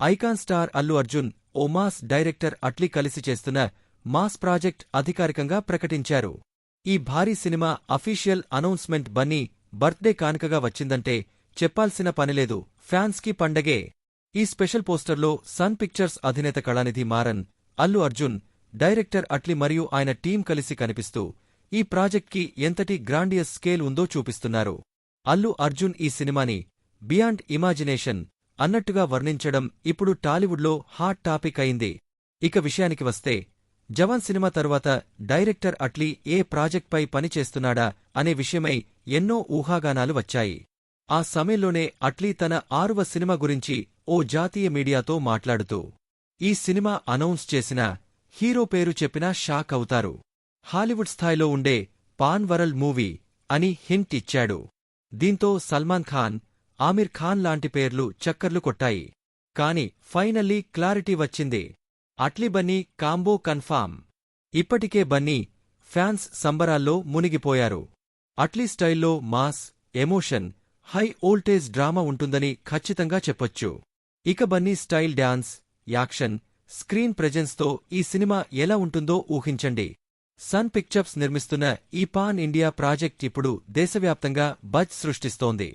Icon star Allu Arjun ఓ mass director Atlee కలిసి చేస్తున్న మాస్ ప్రాజెక్ట్ అధికారికంగా ప్రకటించారు. ఈ భారీ cinema official announcement Bunny birthday కానుకగా వచ్చిందంటే చెప్పాల్సిన పనిలేదు ఫ్యాన్స్కి పండగే. ఈ స్పెషల్ పోస్టర్లో సన్ పిక్చర్స్ అధినేత కళానిధి మారన్ అల్లు అర్జున్ డైరెక్టర్ అట్లీ మరియు ఆయన టీం కలిసి కనిపిస్తూ ఈ ప్రాజెక్ట్కి ఎంతటి గ్రాండియస్ స్కేల్ ఉందో చూపిస్తున్నారు. అల్లు అర్జున్ ఈ సినిమాని బియాండ్ ఇమాజినేషన్ అన్నట్టుగా వర్ణించడం ఇప్పుడు టాలీవుడ్లో హాట్ టాపిక్ అయింది. ఇక విషయానికి వస్తే జవాన్ సినిమా తరువాత డైరెక్టర్ అట్లీ ఏ ప్రాజెక్ట్పై పనిచేస్తున్నాడా అనే విషయమై ఎన్నో ఊహాగానాలు వచ్చాయి. ఆ సమయంలోనే అట్లీ తన ఆరువ సినిమా గురించి ఓ జాతీయ మీడియాతో మాట్లాడుతూ ఈ సినిమా అనౌన్స్ చేసిన హీరో పేరు చెప్పినా షాక్ అవుతారు. హాలీవుడ్ స్థాయిలో ఉండే పాన్ వరల్డ్ మూవీ అని హింట్ ఇచ్చాడు. దీంతో సల్మాన్ ఖాన్ ఆమిర్ ఖాన్ లాంటి పేర్లు చక్కర్లు కొట్టాయి. కాని ఫైనల్లీ క్లారిటీ వచ్చింది. Atlee Bunny combo confirm. ఇప్పటికే బన్నీ ఫ్యాన్స్ సంబరాల్లో మునిగిపోయారు. అట్లీ స్టైల్లో mass emotion high voltage drama ఉంటుందని ఖచ్చితంగా చెప్పొచ్చు. ఇక Bunny style dance action screen ప్రెజెన్స్తో ఈ సినిమా ఎలా ఉంటుందో ఊహించండి. సన్ పిక్చర్స్ నిర్మిస్తున్న ఈ పాన్ ఇండియా ప్రాజెక్ట్ ఇప్పుడు దేశవ్యాప్తంగా బజ్ సృష్టిస్తోంది.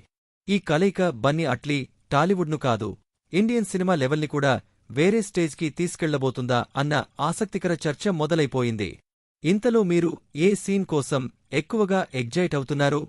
ఈ కలయిక బన్నీ అట్లీ టాలీవుడ్ను కాదు ఇండియన్ సినిమా లెవెల్ని కూడా వేరే స్టేజ్కి తీసుకెళ్ళబోతుందా అన్న ఆసక్తికర చర్చ మొదలైపోయింది. ఇంతలో మీరు ఏ సీన్ కోసం ఎక్కువగా ఎగ్జైట్ అవుతున్నారు